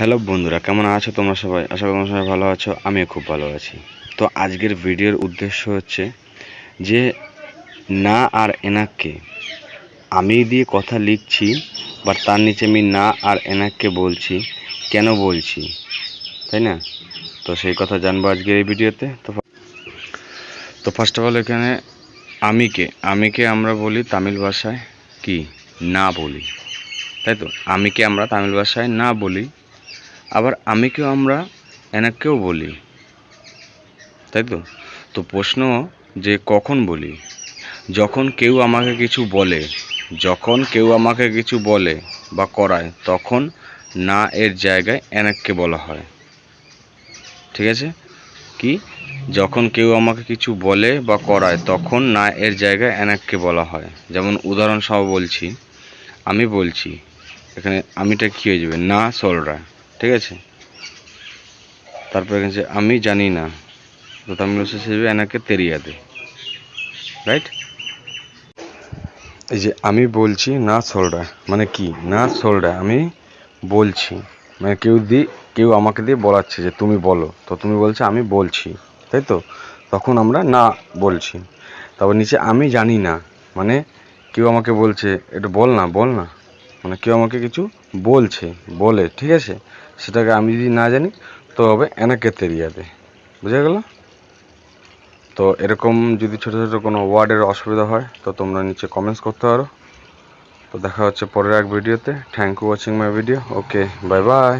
Hello বন্ধুরা, কেমন আছো তোমরা সবাই? আশা করি তোমরা সবাই ভালো আছো, আমিও খুব ভালো আছি। তো আজকের ভিডিওর উদ্দেশ্য হচ্ছে যে না আর এনাককে, আমি দিয়ে কথা লিখছি, বা তার নিচে আমি না আর এনাককে বলছি, কেন বলছি, তাই না? তো সেই কথা জানব আজকের এই ভিডিওতে। তো তো ফার্স্ট অফ অল এখানে আমিকে আমিকে আমরা বলি তামিল ভাষায় কি? না বলি, তাই তো? আমিকে আমরা তামিল ভাষায় না বলি আবার আমিকেও আমরা এনাকেও বলি। তাই তো? তো প্রশ্ন যে কখন বলি? যখন কেউ আমাকে কিছু বলে, যখন কেউ আমাকে কিছু বলে বা করায়, তখন না এর জায়গায় এনাককে বলা হয়। ঠিক আছে? কি? যখন কেউ আমাকে কিছু বলে বা করায়, তখন না এর জায়গায় এনাককে বলা হয়। যেমন উদাহরণ সহ বলছি, আমি বলছি, এখানে আমিটা কী হয়ে যাবে? না সলরা ঠিক আছে? তারপরে এখানে আমি জানি না। তো তামিল হিসেবে এনাকে তেরিয়া দে। রাইট এই যে আমি বলছি, না সলরা মানে কি? না সলরা আমি বলছি। মানে কেউ দিয়ে কেউ আমাকে দিয়ে বলাচ্ছে যে তুমি বলো। তো তুমি বলছো, আমি বলছি। তাই তো? তখন আমরা না বলছি। তারপর নিচে আমি জানি না। মানে কেউ আমাকে বলছে একটু বল না বল না। মানে কেউ আমাকে কিছু বলছে, বলে, ঠিক আছে? সেটাকে আমি যদি না জানি তো হবে এনাকে তেরিয়াতে বুঝা গেল? তো এরকম যদি ছোট ছোট কোনো ওয়ার্ডের অসুবিধা হয়, তো তোমরা নিচে কমেন্টস করতে পারো। তো দেখা হচ্ছে পরের এক ভিডিওতে thank you watching my video okay bye bye